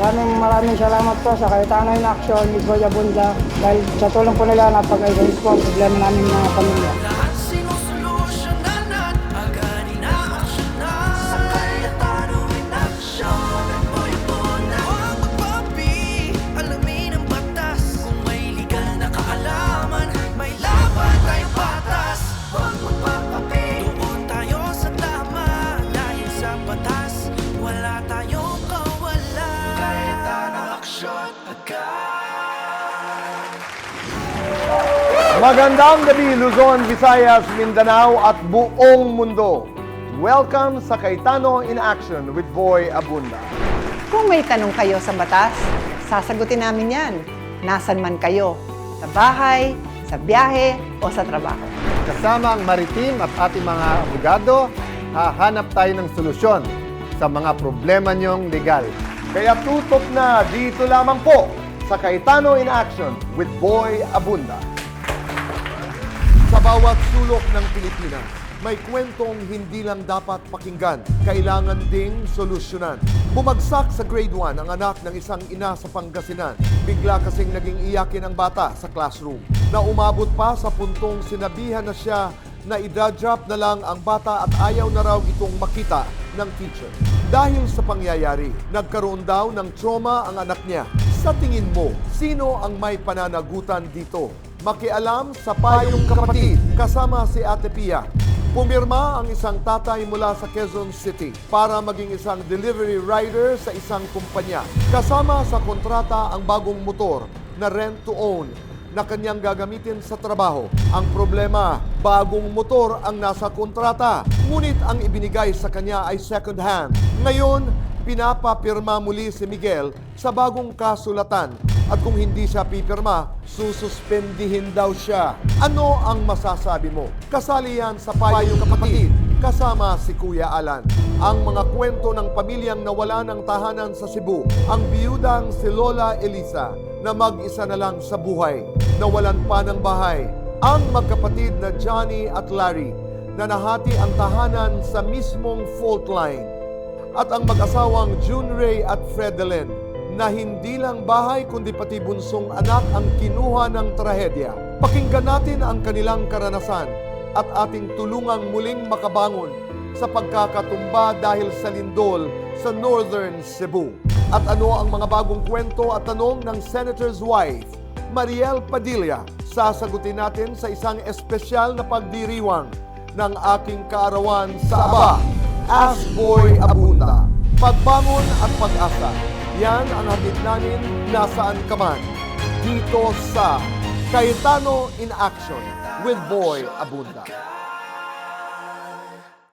maraming maraming salamat po sa Cayetano in Action, Miss Boya Bunda. Dahil sa tulong po nila, napag-ayos po ang problema namin mga pamilya. Magandang gabi Luzon, Visayas, Mindanao at buong mundo. Welcome sa Kaitano in Action with Boy Abunda. Kung may tanong kayo sa batas, sasagutin namin yan. Nasaan man kayo, sa bahay, sa biyahe, o sa trabaho. Kasama ang maritim at ating mga abogado, hahanap tayo ng solusyon sa mga problema niyong legal. Kaya tutok na dito lamang po sa Kaitano in Action with Boy Abunda. Sa bawat sulok ng Pilipinas, may kwentong hindi lang dapat pakinggan, kailangan ding solusyonan. Bumagsak sa grade 1 ang anak ng isang ina sa Pangasinan. Bigla kasing naging iyakin ang bata sa classroom. Na umabot pa sa puntong sinabihan na siya na idadrop na lang ang bata at ayaw na raw itong makita ng teacher. Dahil sa pangyayari, nagkaroon daw ng trauma ang anak niya. Sa tingin mo, sino ang may pananagutan dito? Makialam sa payong kapatid kasama si Ate Pia. Pumirma ang isang tatay mula sa Quezon City para maging isang delivery rider sa isang kumpanya. Kasama sa kontrata ang bagong motor na rent to own na kanyang gagamitin sa trabaho. Ang problema, bagong motor ang nasa kontrata. Ngunit ang ibinigay sa kanya ay second hand. Ngayon, pinapapirma muli si Miguel sa bagong kasulatan. At kung hindi siya pipirma, sususpendihin daw siya. Ano ang masasabi mo? Kasali yan sa payong kapatid kasama si Kuya Alan. Ang mga kwento ng pamilyang nawala ng tahanan sa Cebu. Ang biyudang si Lola Elisa na mag-isa na lang sa buhay. Nawalan pa ng bahay. Ang magkapatid na Johnny at Larry na nahati ang tahanan sa mismong fault line. At ang mag-asawang June Ray at Fredelyn na hindi lang bahay kundi pati bunsong anak ang kinuha ng trahedya. Pakinggan natin ang kanilang karanasan at ating tulungang muling makabangon sa pagkakatumba dahil sa lindol sa Northern Cebu. At ano ang mga bagong kwento at tanong ng Senator's wife, Mariel Padilla, sasagutin natin sa isang espesyal na pagdiriwang ng aking kaarawan sa Aba, Ask Boy Abunda. Pagbangon at pag-asa, yan ang hatid namin nasaan ka man. Dito sa Cayetano in Action with Boy Abunda.